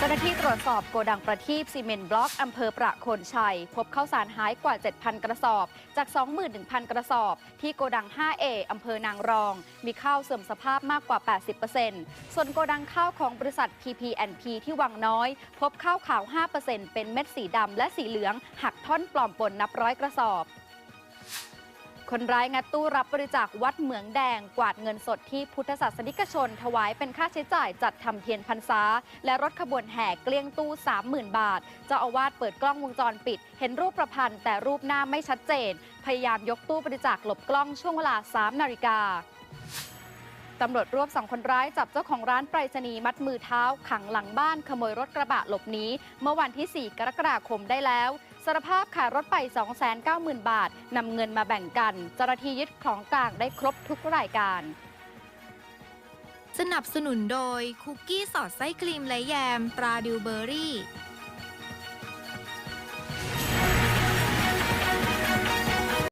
เจ้าหน้าที่ตรวจสอบโกดังประทีปซีเมนต์บล็อกอำเภอประโคนชัย พบข้าวสารหายกว่า 7,000 กระสอบ จาก 21,000 กระสอบ ที่โกดัง 5A อำเภอนางรอง มีข้าวเสื่อมสภาพมากกว่า 80%ส่วนโกดังข้าวของบริษัท PP&P ที่วังน้อย พบข้าวขาว 5%เป็นเม็ดสีดำและสีเหลือง หักท่อนปลอมปนนับร้อยกระสอบ คนร้ายงัดตู้รับบริจาควัดเหมืองแดง กวาดเงินสดที่พุทธศาสนิกชน ถวายเป็นค่าใช้จ่ายจัดทำเทียนพรรษา และรถขบวนแห่เกลี้ยงตู้ 30,000 บาท เจ้าอาวาสเปิดกล้องวงจรปิด เห็นรูปประพันธ์แต่รูปหน้าไม่ชัดเจน พยายามยกตู้บริจาคหลบกล้องช่วงเวลา 3 นาฬิกา ตำรวจรวบสองคนร้ายจับเจ้าของร้านไปรษณีย์มัดมือเท้า ขังหลังบ้านขโมยรถกระบะหลบหนีเมื่อวันที่ 4 กรกฎาคมได้แล้วสารภาพขายรถไป 290,000 บาทนำเงินมาแบ่งกันเจ้าหน้าที่ยึดของกลางได้ครบทุกรายการ สนับสนุนโดยคุกกี้สอดไส้ครีมและแยม ตราดิวเบอรี่